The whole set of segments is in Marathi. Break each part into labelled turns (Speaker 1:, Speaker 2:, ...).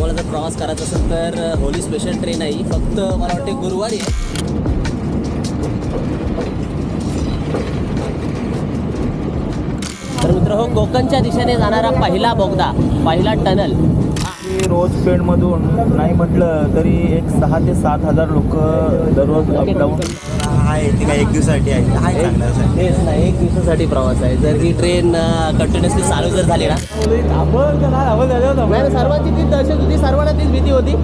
Speaker 1: तुम्हाला जर प्रवास करायचा असेल तर होली स्पेशल ट्रेन आहे. फक्त मला वाटते गुरुवारी आहे. तर मित्र हो कोकणच्या दिशेने जाणारा पहिला बोगदा पहिला टनल.
Speaker 2: रोज पेणमधून नाही म्हटलं तरी एक सहा ते सात हजार लोक दररोज अपडाऊन
Speaker 3: आहे ती काय एक दिवसासाठी आहे आहे
Speaker 1: तेच ना एक दिवसासाठी प्रवास आहे. जर ही ट्रेन कंटिन्युअसली चालू जर झाली ना. नाही, सर्वांची तीच दहशत होती सर्वांना तीच भीती होती.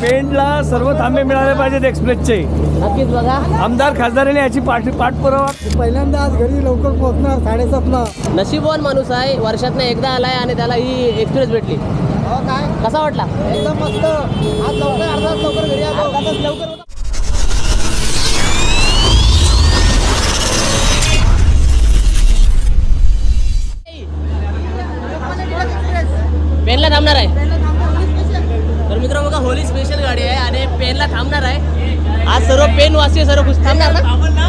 Speaker 2: पेणला सर्व थांबे मिळाले पाहिजेत एक्सप्रेसचे
Speaker 1: नक्कीच बघा.
Speaker 2: आमदार खासदारांनी याची पाठ पाठपुरावा
Speaker 4: पहिल्यांदा आज घरी लवकर पोहोचणार साडेसातला.
Speaker 1: नशीबवान माणूस आहे वर्षातनं एकदा आलाय आणि त्याला ही एक्सप्रेस भेटली.
Speaker 4: काय?
Speaker 1: कसा वाटला?
Speaker 4: एकदम मस्त. आज लवकर अर्धा तास लवकर घरी आलो.
Speaker 1: लवकर होता. थांबणार आहे. तर मित्र बघा होली स्पेशल गाडी आहे आणि पेनला थांबणार आहे. आज सर्व पेन वासी सर्व खुश. थांबणार ना?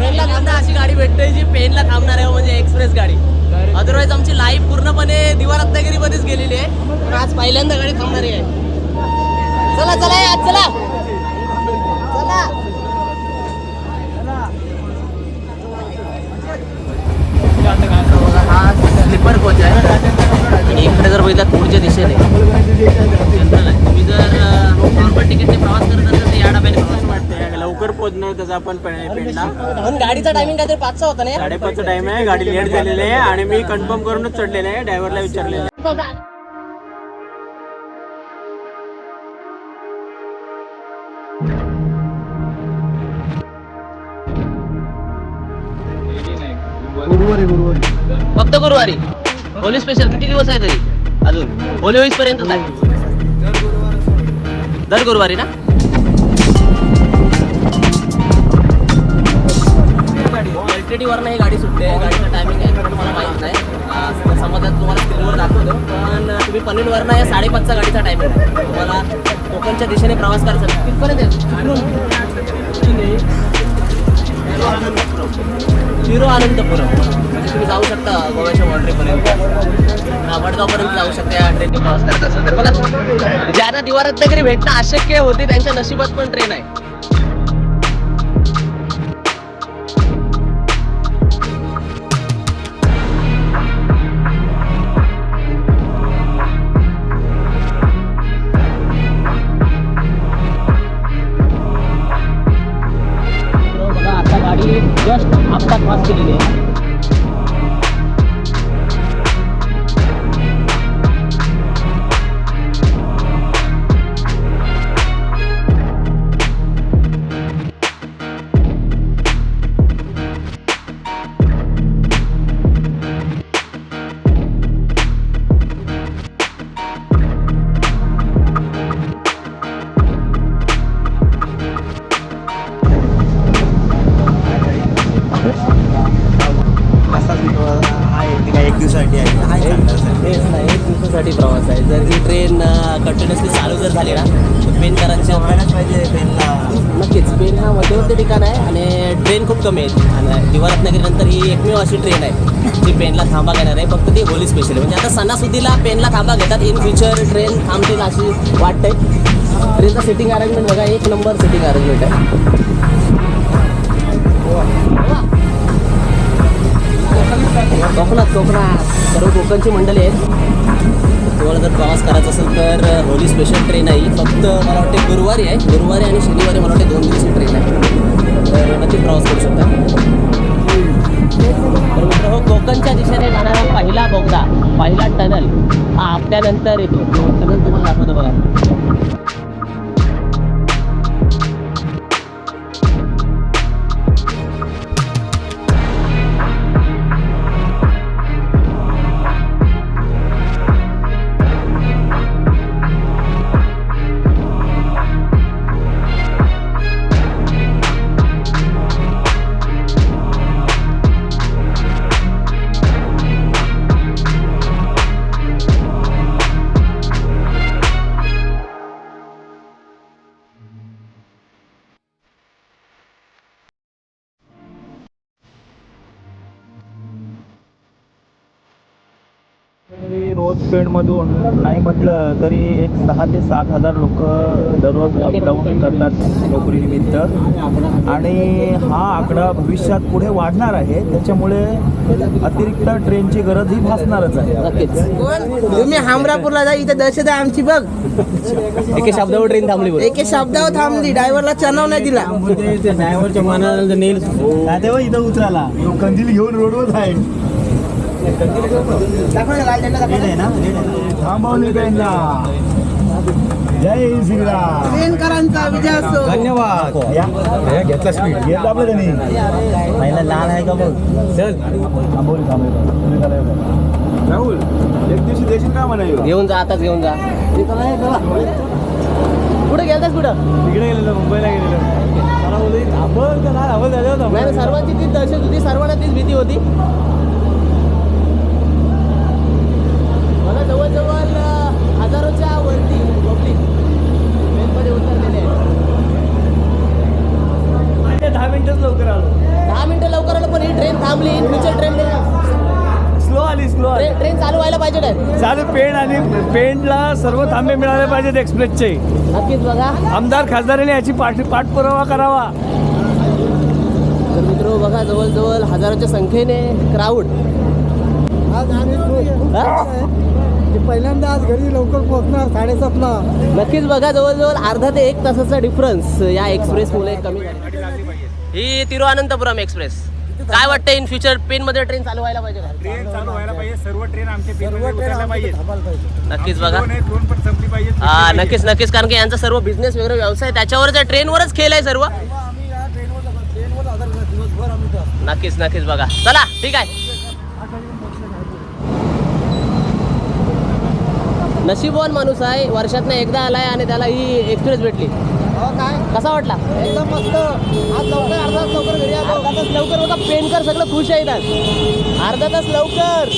Speaker 1: पेनला थांबणार अशी गाडी भेटते जी पेनला थांबणार आहे हो, म्हणजे एक्सप्रेस गाडी. अदरवाईज आमची लाईफ पूर्णपणे दिवा रत्नागिरीमध्येच गेलेली आहे. पण आज पहिल्यांदा गाडी थांबणारी आहे. चला चला आज चला. चला. हा स्लीपर कोच आहे आणि इकडे जर बघितलं जनरल आहे तुम्ही जर नॉर्मल तिकीटने प्रवास करत असाल. तर या डब्याने प्रवास वाटते
Speaker 2: लवकर पोहोचणार त्याचा आपण
Speaker 1: म्हणून गाडीचा टायमिंग काहीतरी पाचचा होता ना
Speaker 2: साडेपाचचा टाइम आहे गाडी लेट झालेली आहे आणि मी कन्फर्म करूनच चढलेलं आहे ड्रायव्हरला विचारलेलं आहे.
Speaker 4: गुरुवारी गुरुवारी.
Speaker 1: फक्त गुरुवारी. होली स्पेशल किती दिवस आहे तरी? अजून. होली होईस पर्यंत आहे दर गुरुवारी ना? एल वरनं ही गाडी सुटते. गाडीचं टायमिंग आहे मला माहीत नाही. अं, समजा तुम्हाला स्क्रीनवर दाखवतो. पण तुम्ही पनवेलवरनं या साडेपाचचा गाडीचा टायमिंग आहे. तुम्हाला कोकणच्या दिशेने प्रवास करायचा आहे? शिरो अनंतपुरम तुम्ही जाऊ शकता गोव्याच्या बॉर्डरीपर्यंत वडगावपर्यंत जाऊ शकता या ट्रेनने प्रवास करत असेल तर बघा ज्यांना दिवा रत्नागिरी भेटणं अशक्य होते त्यांच्या नशिबात पण ट्रेन आहे. जस्ट अपघात पास केलेली आहे. कंटिन्युअसली चालू जर झाली ना तर पेनकरांच्या
Speaker 3: व्हायलाच पाहिजे पेनला
Speaker 1: नक्कीच पेन हा मध्यवर्ती ठिकाण आहे आणि ट्रेन खूप कमी आहेत आणि दिवा रत्नागिरीनंतर ही एकमेव अशी ट्रेन आहे जी पेनला थांबा घेणार आहे. फक्त ती होली स्पेशल आहे. म्हणजे आता सणासुदीला पेनला थांबा घेतात. इन फ्युचर ट्रेन थांबतील अशी वाटते ट्रेनचं सिटिंग अरेंजमेंट बघा एक नंबर सिटिंग अरेंजमेंट आहे. कोकणात कोकणात सर्व कोकणची मंडळी आहेत. तर स्पेशल ट्रेन आहे. फक्त मला वाटते गुरुवारी आहे. गुरुवारी आणि शनिवारी मला वाटते दोन दिवसाची ट्रेन आहे. तर नक्की प्रवास करू शकता. तर मित्र हो कोकणच्या दिशेने जाणारा पहिला बोगदा पहिला टनल हा आपल्यानंतर येतो. टनल तुम्हाला दाखवतो बघा.
Speaker 2: पेणमधून नाही म्हटलं तरी एक सहा ते सात हजार लोक दररोज अपडाऊन करतात नोकरीनिमित्त. आणि हा आकडा भविष्यात पुढे वाढणार आहे. त्याच्यामुळे अतिरिक्त ट्रेनची गरज ही भासणारच आहे.
Speaker 5: तुम्ही हमरापूरला जा इथे दहशत आहे आमची बघ.
Speaker 1: एके शब्दावर ट्रेन थांबली बोल
Speaker 5: एके शब्दावर थांबली ड्रायव्हरला चनाव नाही दिला.
Speaker 3: ड्रायव्हरच्या मनाला नेल. तेव्हा इथं उतराला कंदील घेऊन रोडवर आहे.
Speaker 2: थांबवली जय श्रीराम
Speaker 5: ट्रेनकरांचा विजय असो.
Speaker 3: धन्यवाद. घेतला स्पीड घेतला आपलं त्यांनी पहिला लाल आहे का बघ? चल.
Speaker 2: थांबवली थांबवली राहुल एक दिवशी देशील का म्हणा
Speaker 1: घेऊन जा आताच घेऊन जा. कुठे गेलतास कुठं?
Speaker 2: तिकडे गेलेलो मुंबईला गेलेलो. मला बोलली थांबव तर नाही थांबव झालं होतं
Speaker 1: नाही सर्वांची तीच दहशत होती सर्वांना तीच भीती होती मला जवळजवळ हजारोच्या वरती पब्लिक ट्रेनमध्ये उतरलेले आहे.
Speaker 2: दहा मिनिटच लवकर आलो.
Speaker 1: दहा मिनिटं लवकर आलं पण ही ट्रेन थांबली. फ्युचर ट्रेन
Speaker 2: स्लो आली स्लो आली.
Speaker 1: ट्रेन चालू व्हायला पाहिजे काय?
Speaker 2: चालू पेण आणि पेणला सर्व थांबे मिळाले पाहिजेत एक्सप्रेसचे
Speaker 1: नक्कीच बघा.
Speaker 2: आमदार खासदारांनी याची पाठ पाठपुरावा करावा.
Speaker 1: तर मित्र बघा जवळजवळ हजारोच्या संख्येने क्राऊड
Speaker 4: आज आम्ही पहिल्यांदा आज घरी लवकर पोहोचणार साडेसातला
Speaker 1: नक्कीच बघा जवळजवळ अर्धा ते एक तासाचा डिफरन्स या एक्सप्रेस मुळे कमी झाला. ही तिरुअनंतपुरम एक्सप्रेस काय वाटतं इन फ्युचर पेन मध्ये ट्रेन चालू व्हायला पाहिजे?
Speaker 6: ट्रेन चालू व्हायला पाहिजे. सर्व ट्रेन आमच्या उतरायला पाहिजे.
Speaker 1: नक्कीच बघा.
Speaker 6: दोन आहेत, दोन पण संपली पाहिजे.
Speaker 1: हा नक्कीच नक्कीच कारण की यांचा सर्व बिझनेस वगैरे व्यवसाय त्याच्यावरच आहे ट्रेनवरच खेळ आहे सर्व. नक्कीच नक्कीच बघा. चला ठीक आहे. नशीबवान माणूस आहे वर्षातनं एकदा आलाय आणि त्याला ही एक्सप्रेस भेटली.
Speaker 4: हो काय?
Speaker 1: कसा वाटला?
Speaker 4: एकदम मस्त. आज लवकर अर्धा तास लवकर घरी आलो.
Speaker 1: अर्धा तास लवकर बघा पेनकर सगळं खुश आहे इथं. अर्धा तास लवकर.